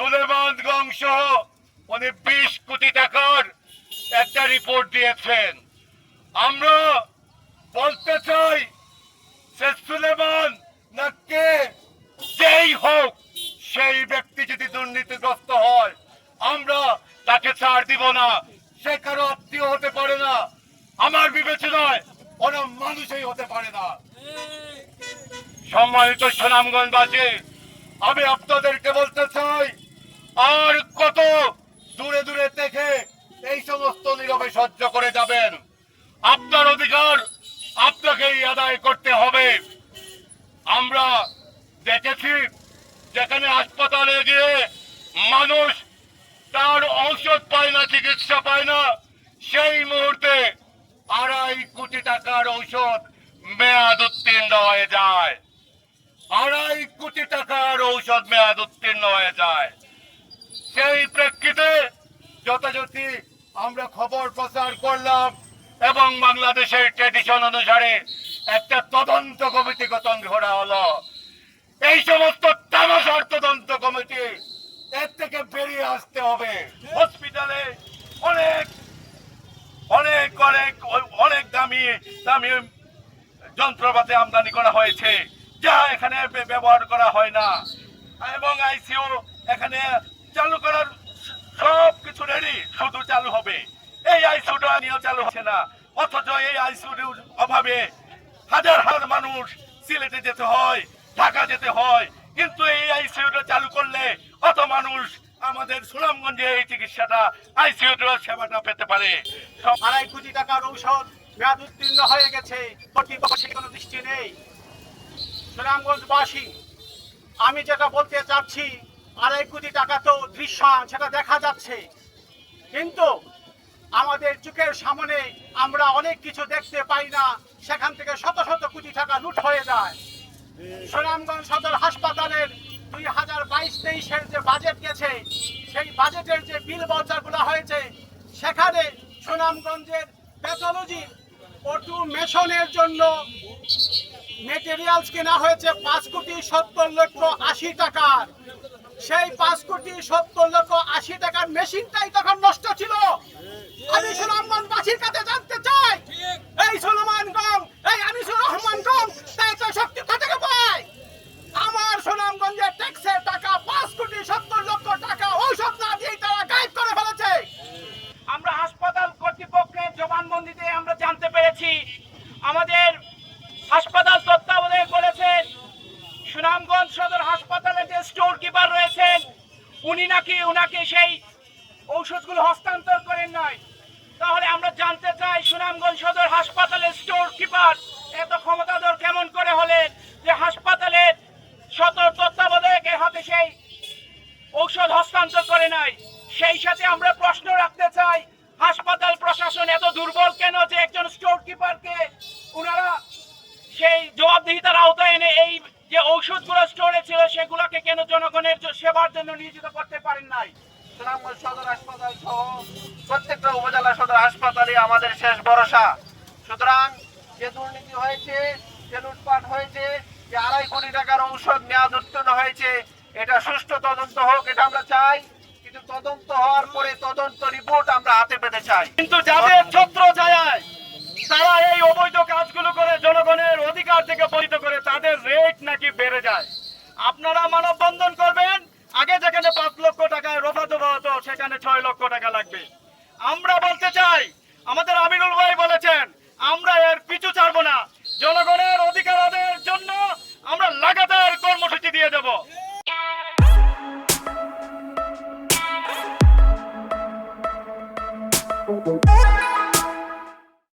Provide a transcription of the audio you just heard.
সুলেমান গংশ উনি বিশ কোটি টাকার একটা রিপোর্ট দিয়েছেন। আমরা বলতে চাই, সে সুলেমান না কে, যেই হোক, সেই ব্যক্তি যদি দুর্নীতিগ্রস্ত হয়, আমরা তাকে ছাড় দিব না। সে কারও আত্মীয় হতে পারে না। আমার বিবেচনায় কোনো মানুষই হতে পারে না। সম্মানিত সুনামগঞ্জবাসী, আমি আপনাদেরকে বলতে চাই আর কত দূরে দূরে থেকে এই সমস্ত নীরবে সহ্য করে যাবেন। আপনার অধিকার আপনাকেই আদায় করতে হবে। আমরা দেখেছি যেখানে হাসপাতালে গিয়ে মানুষ তার ঔষধ পায় না, চিকিৎসা পায় না, সেই মুহূর্তে আড়াই কোটি টাকার ঔষধ মেয়াদ উত্তীর্ণ হয়ে যায়। আড়াই কোটি টাকার ঔষধ মেয়াদ উত্তীর্ণ হয়ে যায়। সেই প্রেক্ষিতে যথাযথি আমরা খবর প্রচার করলাম এবং বাংলাদেশের ট্রেডিশন অনুসারে একটা তদন্ত কমিটি গঠন করা হলো। এই সমস্ত তামাশার তদন্ত কমিটি এর থেকে বেরিয়ে আসতে হবে। হসপিটালে অনেক অনেক অনেক অনেক দামি দামি যন্ত্রপাতি আমদানি করা হয়েছে, যা এখানে ব্যবহার করা হয় না। এবং আইসিইউ এখানে চালু করার সব কিছু রেডি শুধু চালু হবে। এই আইসিইউটা নিয়েও চালু হচ্ছে না। অথচ এই আইসিইউর অভাবে হাজার হাজার মানুষ সিলেটে যেতে হয়, ঢাকা যেতে হয়। কিন্তু এই আইসিইউটা চালু করলে অত মানুষ আমাদের সুনামগঞ্জে এই চিকিৎসাটা আইসিইউ সেবাটা পেতে পারে। আড়াই কোটি টাকার ঔষধ মেয়াদ উত্তীর্ণ হয়ে গেছে। কর্তৃপক্ষের কোনো দৃষ্টি নেই। সুনামগঞ্জবাসী, আমি যেটা বলতে চাচ্ছি আড়াই কোটি টাকা তো দৃশ্যান সেটা দেখা যাচ্ছে। কিন্তু আমাদের চোখের সামনে আমরা অনেক কিছু দেখতে পাই না, সেখান থেকে শত শত কোটি টাকা লুট হয়ে যায়। সুনামগঞ্জ সদর হাসপাতালের দুই হাজার বাইশ তেইশের যে বাজেট গেছে, সেই বাজেটের যে বিল বর্জাগুলো হয়েছে, সেখানে সুনামগঞ্জের প্যাথোলজি অটোমেশনের জন্য মেটেরিয়ালস কেনা হয়েছে পাঁচ কোটি সত্তর লক্ষ আশি টাকার। সেই পাঁচ কোটি সত্তর লক্ষ আশি টাকার মেশিনটাই তখন নষ্ট ছিল। আমি সুনামগঞ্জবাসীর কাছে জানতে চাই এই সুলমান গম এই আনিসুর রহমান গম তাই তো শক্তি কোথা থেকে পায় আমার সুনামগঞ্জের ট্যাক্সের টাকা পাঁচ কোটি সত্তর লক্ষ টাকা ঔষধ না দিয়ে তারা গায়েব করে ফেলেছে আমরা হাসপাতাল কর্তৃপক্ষের জবানবন্দিতে আমরা জানতে পেরেছি আমাদের হাসপাতাল তত্ত্বাবধায়ক বলেছেন সুনামগঞ্জ সদর হাসপাতালে যে স্টোর কিপার রয়েছেন উনি নাকি উনাকে সেই ঔষধগুলো হস্তান্তর করেন নাই। তাহলে আমরা জানতে চাই সুনামগঞ্জ সদর হাসপাতালের স্টোর কিপার এত ক্ষমতাধর কেমন করে হলেন যে হাসপাতালের সদর তত্ত্বাবধায়কের হাতে সেই ঔষধ হস্তান্তর করে নাই। সেই সাথে আমরা প্রশ্ন রাখতে চাই, হাসপাতাল প্রশাসন এত দুর্বল কেন যে একজন স্টোর কিপারকে ওনারা সেই জবাবদিহিতার আওতায় এনে এই যে ঔষধগুলো স্টোরে ছিল সেগুলোকে কেন জনগণের সেবার জন্য নিয়োজিত করতে পারেন নাই? সুনামগঞ্জ সদর হাসপাতাল সহ প্রত্যেকটা উপজেলা সদর হাসপাতালে আমাদের শেষ ভরসা। সুতরাং যে দুর্নীতি হয়েছে যে লুটপাট হয়েছে যে আড়াই কোটি টাকার ঔষধ মেয়াদ উত্তীর্ণ হয়েছে এটা সুষ্ঠু তদন্ত হোক এটা আমরা চাই কিন্তু তদন্ত হওয়ার পরে তদন্ত রিপোর্ট আমরা হাতে পেতে চাই। কিন্তু যাদের ছত্র ছায়ায় তারা এই অবৈধ কাজগুলো করে জনগণের অধিকার থেকে বঞ্চিত করে তাদের রেট নাকি বেড়ে যায়। আপনারা মানববন্ধন করবেন, আগে যেখানে পাঁচ লক্ষ টাকায় রফা দফা হতো, সেখানে ছয় লক্ষ টাকা লাগবে। আমরা বলতে চাই, আমাদের আমিনুল ভাই বলেছেন, আমরা এর পিছু ছাড়বো না। জনগণের অধিকার আদায়ের জন্য আমরা লাগাতার কর্মসূচি দিয়ে দেব।